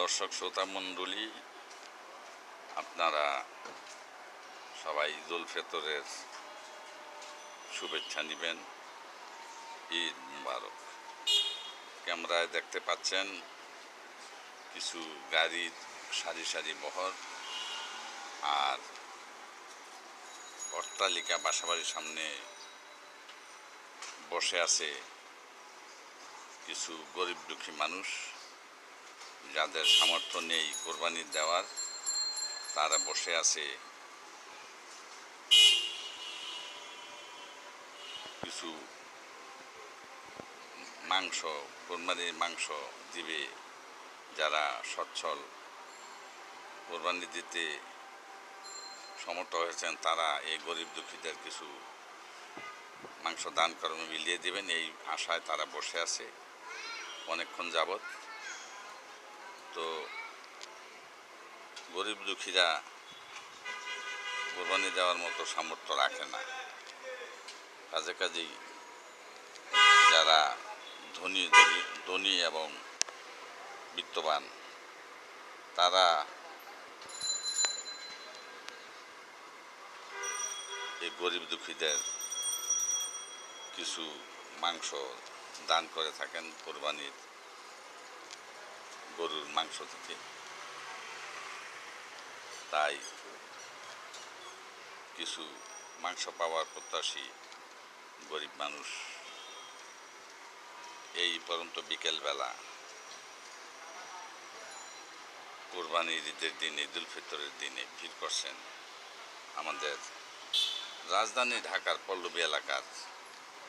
দর্শক, শ্রোতা মণ্ডলী, আপনারা সবাই ঈদুল ফেতরের শুভেচ্ছা নেবেন। ঈদ মুবারক। ক্যামেরায় দেখতে পাচ্ছেন কিছু গাড়ির সারি সারি বহর আর অট্টালিকা বাসাবাড়ির সামনে বসে আছে কিছু গরিব দুঃখী মানুষ। যাদের সামর্থ্য নেই কোরবানি দেওয়ার, তারা বসে আছে। কিছু মাংস, কোরবানির মাংস দিবে যারা সচ্ছল। কোরবানি দিতে সমর্থ হয়েছেন তারা এই গরিব দুঃখীদের কিছু মাংস দান কর্মে মিলিয়ে দেবেন। এই আশায় তারা বসে আছে অনেকক্ষণ যাবৎ। তো গরিব দুঃখীরা কোরবানি দেওয়ার মতো সামর্থ্য রাখে না। কাজে কাজেই যারা ধনী, ধনী- এবং বিত্তবান, তারা এই গরিব দুঃখীদের কিছু মাংস দান করে থাকেন কোরবানির গরুর মাংস থেকে। তাই কিছু মাংস পাওয়ার প্রত্যাশী গরিব মানুষ এই পর্যন্ত বিকেলবেলা কোরবানির ঈদের দিন ঈদুল ফিতরের দিনে ভিড় করছেন আমাদের রাজধানী ঢাকার পল্লবী এলাকার